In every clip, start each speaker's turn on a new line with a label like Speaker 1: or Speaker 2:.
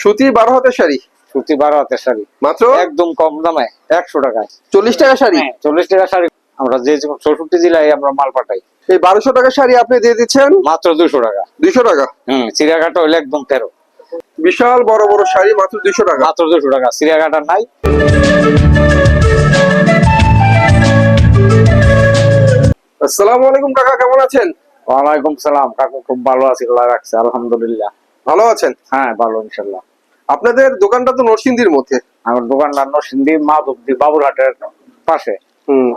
Speaker 1: সুতি বারো হাতের শাড়ি?
Speaker 2: সুতি বারো হাতের শাড়ি।
Speaker 1: মাত্র?
Speaker 2: একদম কম দামে। একশো টাকায়।
Speaker 1: চল্লিশ টাকা শাড়ি?
Speaker 2: হ্যাঁ চল্লিশ টাকা শাড়ি। আমরা যে চৌষট্টি জেলায় আমরা মাল পাঠাই।
Speaker 1: এই বারোশো টাকার শাড়ি আপনি দিয়ে দিচ্ছেন?
Speaker 2: মাত্র দুশো টাকা।
Speaker 1: দুইশো টাকা?
Speaker 2: হম চিড়িয়াঘাটা হইলে একদম তেরো।
Speaker 1: বিশাল বড় বড় শাড়ি মাত্র দুইশো টাকা।
Speaker 2: মাত্র দুশো টাকা। চিড়িয়াঘাটা নাই।
Speaker 1: আসসালামু আলাইকুম কাকা কেমন আছেন?
Speaker 2: ওয়ালাইকুম সালাম। কাকু খুব ভালো আছি আল্লাহ রাখছে আলহামদুলিল্লাহ।
Speaker 1: ভালো আছেন?
Speaker 2: হ্যাঁ ভালো ইনশাল্লাহ।
Speaker 1: আপনাদের দোকানটা তো নরসিংদীর মধ্যে।
Speaker 2: আমার দোকান নরসিংদী মাধবদী বাবুরহাটের পাশে।
Speaker 1: হুম।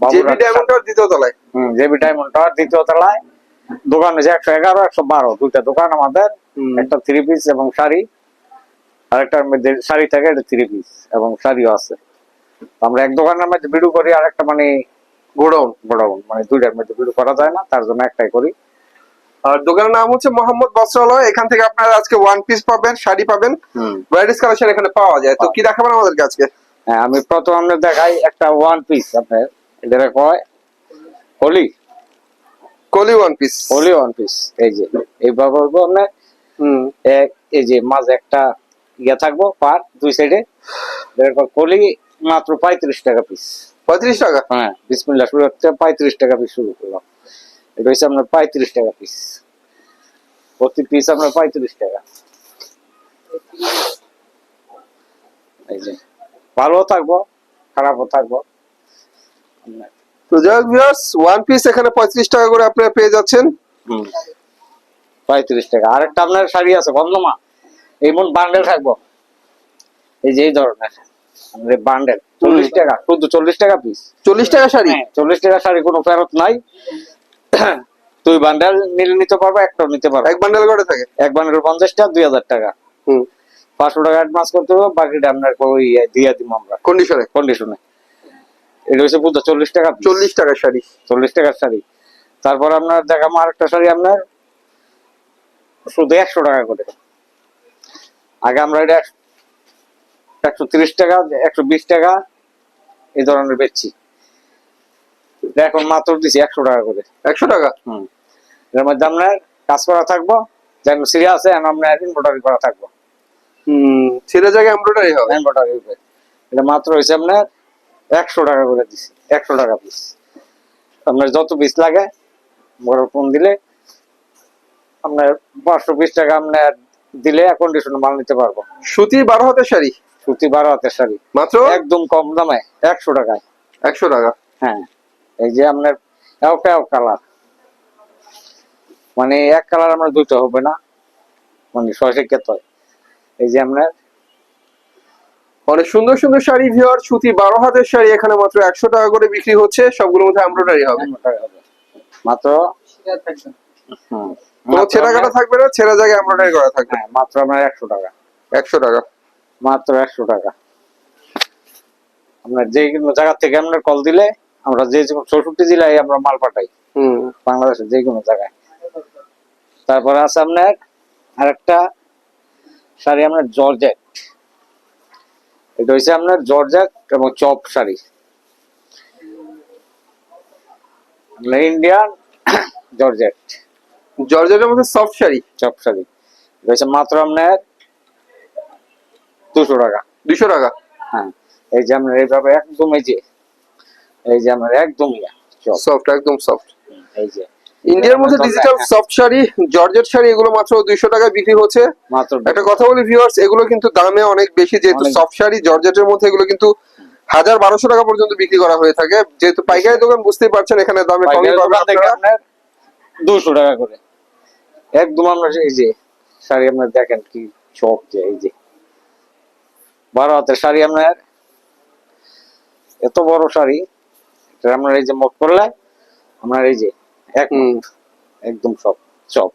Speaker 1: জেবি ডায়মন্ডের দ্বিতীয় তলায়?
Speaker 2: হম জেবি ডায়মন্ড দ্বিতীয় তলায়। দোকান হচ্ছে একশো এগারো একশো বারো। দুইটা দোকান আমাদের।
Speaker 1: হুম।
Speaker 2: একটা থ্রি পিস এবং শাড়ি। আরেকটার মধ্যে শাড়ি থাকে একটা থ্রি পিস এবং শাড়িও আছে। আমরা এক দোকানের মধ্যে বিড়ু করি আর একটা মানে
Speaker 1: গোডাউন
Speaker 2: গোডাউন মানে দুইটার মধ্যে বিড়ু করা যায় না তার জন্য একটাই করি।
Speaker 1: আর দোকানের নাম হচ্ছে মোহাম্মদ বস্ত্রালয়। এখান থেকে আপনারা আজকে ওয়ান পিস পাবেন শাড়ি পাবেন। ভ্যারাইটিস কালেকশন এখানে পাওয়া যায়। তো কি দেখাবেন আমাদেরকে আজকে?
Speaker 2: হ্যাঁ আমি প্রথম আপনার দেখাই একটা ওয়ান পিস আপনার এটা কয় হোলি।
Speaker 1: কলি ওয়ান পিস
Speaker 2: হোলি ওয়ান পিস এই যে আপনার
Speaker 1: হুম।
Speaker 2: এক এই যে মাঝে একটা ইয়া থাকব পার দুই সাইডে। কলি মাত্র পঁয়ত্রিশ টাকা পিস
Speaker 1: পঁয়ত্রিশ টাকা?
Speaker 2: হ্যাঁ বিসমিল্লা শুরু হচ্ছে পঁয়ত্রিশ টাকা পিস শুরু করলাম। এটা হচ্ছে আপনার পঁয়ত্রিশ টাকা পিস প্রতি পিস আপনার পঁয়ত্রিশ টাকা। এই যে ভালো থাকব খারাপও থাকব।
Speaker 1: তো যাই ভিউয়ার্স ওয়ান পিস এখানে পঁয়ত্রিশ টাকা করে আপনারা পেয়ে যাচ্ছেন।
Speaker 2: পঁয়ত্রিশ টাকা। আরেকটা আপনার শাড়ি আছে গন্ধমা এই মন বান্ডেল থাকব। এই যে এই ধরনের বান্ডেল চল্লিশ টাকা শুধু চল্লিশ টাকা পিস
Speaker 1: চল্লিশ টাকা শাড়ি?
Speaker 2: হ্যাঁ চল্লিশ টাকা শাড়ি কোনো ফেরত নাই। তুই বান্ডেল নিলে নিতে পারব একটাও নিতে পারব।
Speaker 1: এক বান্ডেল করে থাকে?
Speaker 2: এক বান্ডেল পঞ্চাশ টাকা দুই হাজার টাকা।
Speaker 1: হুম।
Speaker 2: পাঁচশো টাকা অ্যাডভান্স করতে হবে বাকিটা আপনার ওই দিয়ে দিব আমরা।
Speaker 1: কন্ডিশনে
Speaker 2: কন্ডিশনে এটা হচ্ছে বুঝতে চল্লিশ টাকা
Speaker 1: চল্লিশ টাকা শাড়ি।
Speaker 2: চল্লিশ টাকার শাড়ি। তারপর আপনার দেখাবো আরেকটা শাড়ি আপনার শুধু একশো টাকা করে। আগে আমরা এটা একশো তিরিশ টাকা একশো বিশ টাকা এই ধরনের বেচছি। এখন মাত্র দিছি একশো টাকা করে।
Speaker 1: একশো টাকা?
Speaker 2: হুম। এর মধ্যে আপনার কাজ করা থাকব যেন সিরিয়া আছে আপনার এমব্রয়ডারি করা থাকব।
Speaker 1: হুম ছেলে জায়গায় এমব্রয়ডারি হবে?
Speaker 2: এমব্রয়ডারি এটা মাত্র হয়েছে আপনার একশো টাকা করে দিছি একশো টাকা পিস আপনার যত পিস লাগে বড় ফোন দিলে আপনার পাঁচশো বিশ টাকা আপনার দিলে কন্ডিশনে মাল নিতে পারব।
Speaker 1: সুতি বারো হাতের শাড়ি?
Speaker 2: সুতি বারো হাতের শাড়ি।
Speaker 1: মাত্র?
Speaker 2: একদম কম দামে একশো টাকায়।
Speaker 1: একশো টাকা?
Speaker 2: হ্যাঁ। এই যে আপনার কালার। মানে এক কালার আমরা দুইটা হবে না? মানে ছয় ক্ষেত্রে হয়। এই যে আপনার
Speaker 1: অনেক সুন্দর সুন্দর শাড়ি ভিওর সুতি বারো হাতের শাড়ি এখানে মাত্র একশো টাকা করে বিক্রি হচ্ছে। সবগুলোর মধ্যে এমব্রয়ডারি হবে।
Speaker 2: মাত্র? হুম,
Speaker 1: ছেঁড়া কাটা থাকবে না? ছেঁড়া জায়গায় এমব্রয়ডারি করা থাকবে।
Speaker 2: হ্যাঁ মাত্র আপনার একশো টাকা।
Speaker 1: একশো টাকা।
Speaker 2: মাত্র একশো টাকা। আপনার যে কোনো জায়গা থেকে আপনার কল দিলে আমরা যে চৌষট্টি জেলায় আমরা মাল পাঠাই। বাংলাদেশের যে কোনো জায়গায়। তারপরে আছে আপনার আরেকটা শাড়ি আপনার জর্জেট। এটা হচ্ছে আপনার জর্জেট এবং চপ শাড়ি। Indian georgette.
Speaker 1: জর্জেটের মধ্যে সফট শাড়ি?
Speaker 2: চপ শাড়ি। এটা হচ্ছে মাত্র আপনার দুশো টাকা।
Speaker 1: দুশো টাকা?
Speaker 2: হ্যাঁ। এই যে আপনার এইভাবে একদম এই যে এই যে আপনার একদম
Speaker 1: সফট একদম সফট
Speaker 2: এই যে।
Speaker 1: ইন্ডিয়ার মধ্যে digital soft sari georgette sari এগুলো মাত্র দুইশো টাকায় বিক্রি হচ্ছে।
Speaker 2: মাত্র
Speaker 1: একটা কথা বলি ভিউয়ার্স এগুলো কিন্তু দামে অনেক বেশি যেহেতু সফট শাড়ি জর্জেটের মধ্যে এগুলো কিন্তু হাজার বারোশো টাকা পর্যন্ত বিক্রি করা হয়ে থাকে। যেহেতু পাইকারি দোকান বুঝতেই পারছেন এখানে দামে কমই পাবেন
Speaker 2: দুশো টাকা করে। একদম আপনার এই যে শাড়ি আপনার দেখেন কি চক যে এই যে। বারো হাতের শাড়ি আপনার। এত বড় শাড়ি। আপনার এই যে মোট করলে আপনার এই যে এক একদম সব চপ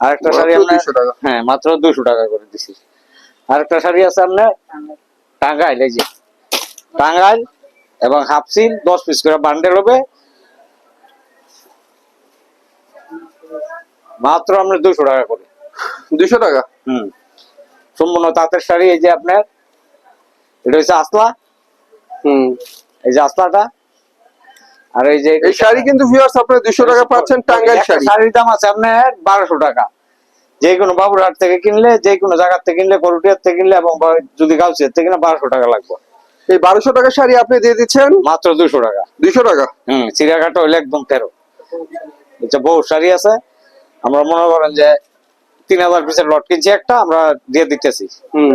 Speaker 2: আরেকটা
Speaker 1: মাত্র
Speaker 2: শাড়ি আপনার হ্যাঁ মাত্র দুশো টাকা করে দিছি। আরেকটা শাড়ি আছে আপনার টাঙ্গাইল এই যে। টাঙ্গাইল এবং হাফ সিল দশ পিস করে বান্ডেল হবে। মাত্র আপনার দুশো টাকা করে।
Speaker 1: দুশো টাকা?
Speaker 2: হুম। সম্পূর্ণ তাঁতের শাড়ি এই যে আপনার এটা হচ্ছে আসলা।
Speaker 1: হুম।
Speaker 2: এই যে আসলাটা আর এই যে
Speaker 1: এই শাড়ি কিন্তু ভিউয়ার্স আপনারা দুশো টাকা পাচ্ছেন টাঙ্গাইল শাড়ি।
Speaker 2: শাড়ির দাম আছে আপনার বারোশো টাকা। যে কোনো বাবুরহাট থেকে কিনলে যে কোনো জায়গার থেকে কিনলে করুটিয়ার থেকে কিনলে এবং যদি গাউসিয়ার থেকে কিনলে বারোশো টাকা লাগবে।
Speaker 1: এই বারোশো টাকা শাড়ি আপনি দিয়ে দিচ্ছেন?
Speaker 2: মাত্র দুশো টাকা।
Speaker 1: দুইশো টাকা?
Speaker 2: হম চিড়িয়াঘাটা হইলে একদম তেরো। আচ্ছা বহু শাড়ি আছে আমরা মনে করেন যে তিন হাজার পিসের লট কিনছি একটা আমরা দিয়ে দিতেছি।
Speaker 1: হুম।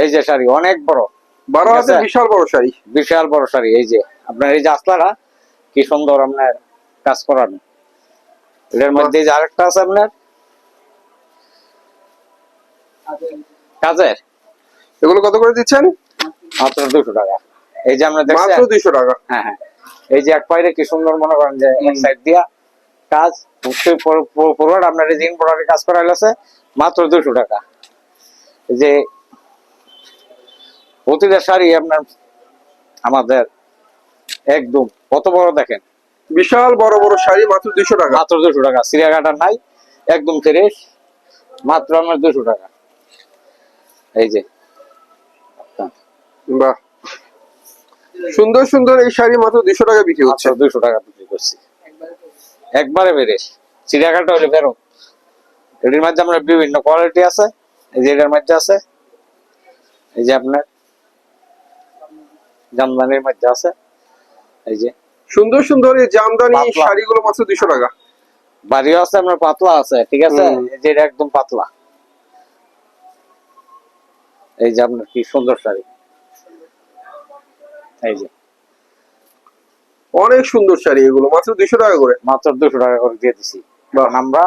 Speaker 2: এই যে শাড়ি অনেক বড়।
Speaker 1: হাজার
Speaker 2: আছে।
Speaker 1: বিশাল বড় শাড়ি।
Speaker 2: বিশাল বড় শাড়ি এই যে। আপনার এই যে আসলাটা কি সুন্দর আপনার কাজ করানো। এটার মধ্যে এই যে আরেকটা আছে আপনার? কাজের।
Speaker 1: এগুলো কত করে দিচ্ছেন?
Speaker 2: মাত্র দুশো টাকা। এই যে আমরা
Speaker 1: মাত্র
Speaker 2: দেখছেন
Speaker 1: দুইশো টাকা।
Speaker 2: হ্যাঁ হ্যাঁ। এই যে এক পাইরে কি সুন্দর মনে করেন যে এক সাইড দিয়া কাজ পুরোটা আপনার এই যে ইম্পোর্টারের কাজ করা হয়েছে মাত্র দুশো টাকা। এই যে প্রতিটা শাড়ি আপনার আমাদের একদম। কত বড় দেখেন?
Speaker 1: বিশাল বড় বড় শাড়ি মাত্র দুশো টাকা।
Speaker 2: মাত্র দুশো টাকা। সিরিয়াঘাটা নাই একদম ফ্রেশ মাত্র আমার দুশো টাকা। এই যে
Speaker 1: বাহ। সুন্দর সুন্দর এই শাড়ি মাত্র দুশো টাকা বিক্রি হচ্ছে।
Speaker 2: দুশো টাকা বিক্রি করছি। একবারে ফ্রেশ চিড়িয়াঘাটা হলে বেরো এটির মধ্যে আমরা বিভিন্ন কোয়ালিটি আছে। এই যে এটার মধ্যে আছে। এই যে আপনার জামদানির মধ্যে আছে। এই যে
Speaker 1: সুন্দর সুন্দর এই জামদানি। শাড়িগুলো মাত্র দুইশো টাকা।
Speaker 2: বাড়িও আছে আপনার পাতলা আছে ঠিক আছে? যে এটা একদম পাতলা। এই যে আপনার কি সুন্দর শাড়ি। এই যে।
Speaker 1: অনেক সুন্দর শাড়ি এগুলো মাত্র দুইশো টাকা করে।
Speaker 2: মাত্র দুশো টাকা করে দিয়ে দিছি। আমরা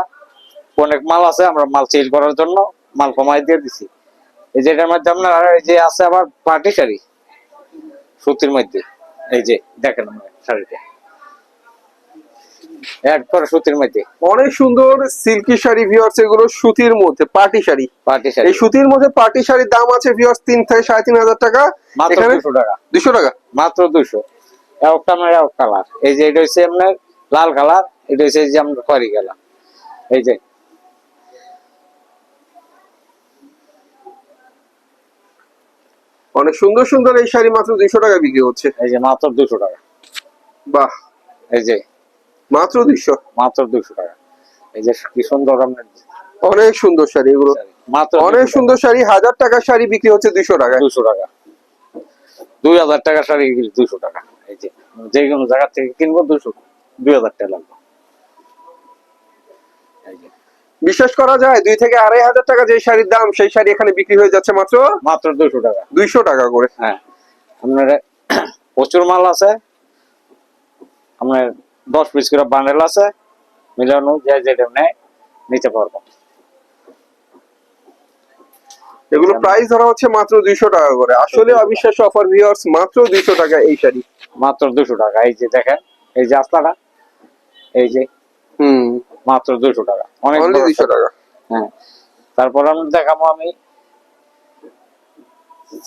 Speaker 2: অনেক মাল আছে আমরা মাল সেল করার জন্য মাল কমাই দিয়ে দিছি। এই যে এটার মধ্যে আপনার এই যে আছে আবার পার্টি শাড়ি সুতির মধ্যে। এই যে দেখেন শাড়িটা। একবারে সুতির মধ্যে।
Speaker 1: অনেক সুন্দর সিল্কি শাড়ি এগুলো সুতির মধ্যে পার্টি শাড়ি।
Speaker 2: পার্টি শাড়ি।
Speaker 1: এই সুতির মধ্যে পার্টি শাড়ির দাম আছে তিন থেকে সাড়ে তিন হাজার টাকা।
Speaker 2: মাত্র
Speaker 1: এখানে
Speaker 2: দুশো টাকা।
Speaker 1: দুশো টাকা।
Speaker 2: মাত্র দুশো। এক কালার এই যে এটা হচ্ছে আপনার লাল কালার এটা হচ্ছে যে আপনার খয়রি কালার। এই যে
Speaker 1: অনেক সুন্দর সুন্দর এই শাড়ি মাত্র দুইশো টাকা বিক্রি হচ্ছে।
Speaker 2: এই যে মাত্র দুশো টাকা।
Speaker 1: বাহ।
Speaker 2: এই যে
Speaker 1: মাত্র দুইশো?
Speaker 2: মাত্র দুশো টাকা। এই যে কি সুন্দর
Speaker 1: অনেক সুন্দর শাড়ি এগুলো।
Speaker 2: মাত্র
Speaker 1: অনেক সুন্দর শাড়ি হাজার টাকার শাড়ি বিক্রি হচ্ছে দুইশো টাকা
Speaker 2: দুশো টাকা। দুই হাজার টাকা শাড়ি দুশো টাকা। এই যে যে কোনো জায়গা থেকে কিনবো দুশো দুই হাজার টাকা লাগবে। এই যে
Speaker 1: বিশ্বাস করা যায় দুই থেকে আড়াই হাজার টাকা যে শাড়ির দাম সেই শাড়ি এখানে বিক্রি হয়ে যাচ্ছে মাত্র
Speaker 2: মাত্র দুশো টাকা।
Speaker 1: দুইশো টাকা করে।
Speaker 2: হ্যাঁ। আপনার প্রচুর মাল আছে। আপনার দশ পিস করে বান্ডেল আছে। মিলানো যে যেটা নেয় নিতে পারব।
Speaker 1: এগুলো প্রাইস ধরা হচ্ছে মাত্র দুইশো টাকা করে। আসলে অবিশ্বাস্য অফার ভিউয়ার্স মাত্র দুইশো টাকা এই শাড়ি।
Speaker 2: মাত্র দুশো টাকা। এই যে দেখেন এই যে আস্তাটা এই যে মাত্র দুশো টাকা। অনেক
Speaker 1: দুইশো টাকা।
Speaker 2: হ্যাঁ। তারপর আমি দেখাবো আমি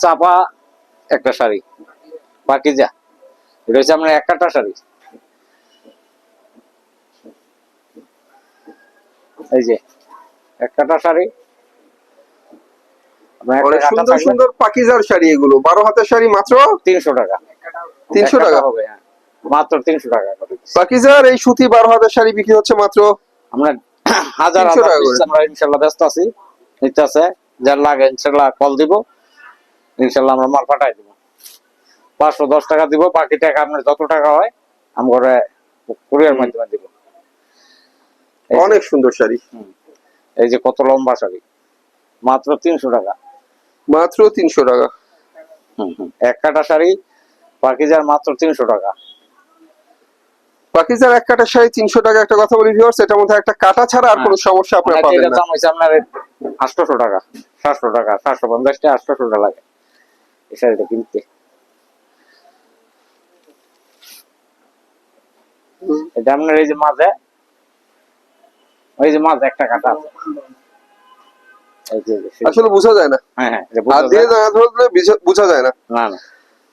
Speaker 2: চাপা একটা শাড়ি বাকি যা এটা হচ্ছে আপনার এক কাটা শাড়ি। এই যে এক কাটা শাড়ি। একটা
Speaker 1: সুন্দর সুন্দর পাকিজার শাড়ি এগুলো। বারো হাতের শাড়ি মাত্র?
Speaker 2: তিনশো টাকা।
Speaker 1: 300
Speaker 2: এক কাটা
Speaker 1: টাকা?
Speaker 2: হবে হ্যাঁ। মাত্র তিনশো টাকা
Speaker 1: পাকিজার এই সুতি বারো হাতের শাড়ি বিক্রি হচ্ছে মাত্র
Speaker 2: আমরা হাজার হাজার। আমরা ইনশাল্লাহ ব্যস্ত আছি। নিতে আছে যার লাগে ইনশাল্লাহ কল দিব। ইনশাল্লাহ আমরা মাল পাঠাই দিব। পাঁচশো দশ টাকা দিব বাকি টাকা আপনার যত টাকা হয় আমরা কুরিয়ার মাধ্যমে দিব।
Speaker 1: অনেক সুন্দর শাড়ি।
Speaker 2: এই যে কত লম্বা শাড়ি। মাত্র তিনশো টাকা।
Speaker 1: মাত্র তিনশো টাকা।
Speaker 2: হুম, হুম। এক কাটা শাড়ি পাকিজার মাত্র তিনশো টাকা।
Speaker 1: পাকিজার এক কাটা শাড়ি তিনশো টাকা একটা কথা বলি ভিউয়ার্স এটার মধ্যে একটা কাটা ছাড়া আর কোনো সমস্যা আপনারা পাবেন না।
Speaker 2: দাম হচ্ছে আপনার আটশোশো টাকা সাতশো টাকা সাতশো পঞ্চাশটা আটশোশো টাকা লাগে। এই শাড়িটা কিনতে। এটা আপনার এই যে মাঝে ওই যে মাঝে একটা কাটা আছে।
Speaker 1: আসলে বোঝা যায় না।
Speaker 2: হ্যাঁ হ্যাঁ
Speaker 1: হাত দিয়ে? না ধরলে বোঝা যায় না।
Speaker 2: না না।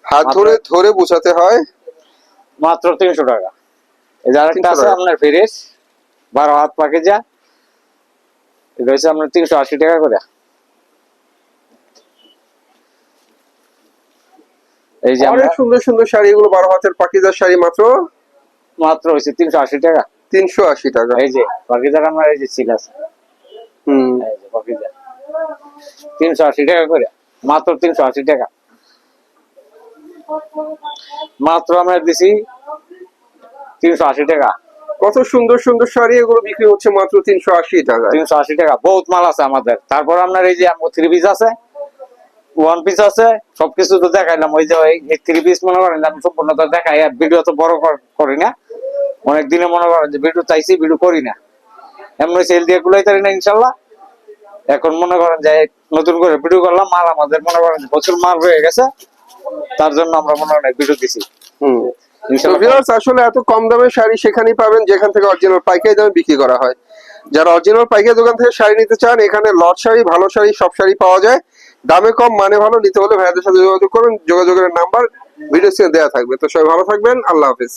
Speaker 1: হাত ধরে ধরে বোঝাতে হয়।
Speaker 2: মাত্র তিনশো টাকা। এই যে আরেকটা
Speaker 1: 300
Speaker 2: আছে আপনার ফিরিস বারো হাত পাকে যা এটা হচ্ছে আপনার তিনশো আশি টাকা করে। এই যে
Speaker 1: অনেক সুন্দর সুন্দর শাড়ি এগুলো বারো হাতের পাকিজার শাড়ি মাত্র?
Speaker 2: মাত্র হয়েছে তিনশো আশি টাকা।
Speaker 1: তিনশো আশি টাকা।
Speaker 2: এই যে পাকিজার আমার এই যে ছিল আছে।
Speaker 1: হুম।
Speaker 2: এই যে পাখিজা তিনশো আশি টাকা করে। মাত্র তিনশো আশি টাকা। মাত্র আমরা দিছি তিনশো আশি টাকা।
Speaker 1: কত সুন্দর সুন্দর শাড়ি এগুলো বিক্রি হচ্ছে মাত্র তিনশো আশি টাকায়।
Speaker 2: তিনশো আশি টাকা বহুত মাল আছে আমাদের। তারপর আপনার এই যে থ্রি পিস আছে ওয়ান পিস আছে সবকিছু তো দেখাইলাম। ওই যে এই থ্রি পিস মনে করেন আমি সম্পূর্ণ তো দেখাই আর ভিডিও তো বড় করি না। অনেক দিনে মনে করেন যে ভিডিও চাইছি ভিডিও করি না। এমনি সেল দিয়ে গুলাই তারি না ইনশাল্লাহ। এখন মনে করেন যে নতুন করে ভিডিও করলাম মাল আমাদের মনে করেন প্রচুর মাল রয়ে গেছে। তার জন্য আমরা মনে করেন ভিডিও দিছি
Speaker 1: হুম তো
Speaker 2: ইনশাল্লাহ
Speaker 1: ভিউয়ার্স আসলে এত কম দামের শাড়ি সেখানেই পাবেন, যেখান থেকে অরিজিনাল পাইকারি দামে বিক্রি করা হয়। যারা অরিজিনাল পাইকারি দোকান থেকে শাড়ি নিতে চান, এখানে লট শাড়ি, ভালো শাড়ি, সব শাড়ি পাওয়া যায়। দামে কম মানে ভালো, নিতে হলে ভাইয়াদের সাথে যোগাযোগ করুন। যোগাযোগের নাম্বার ভিডিও দেওয়া থাকবে। তো সবাই ভালো থাকবেন, আল্লাহ হাফিজ।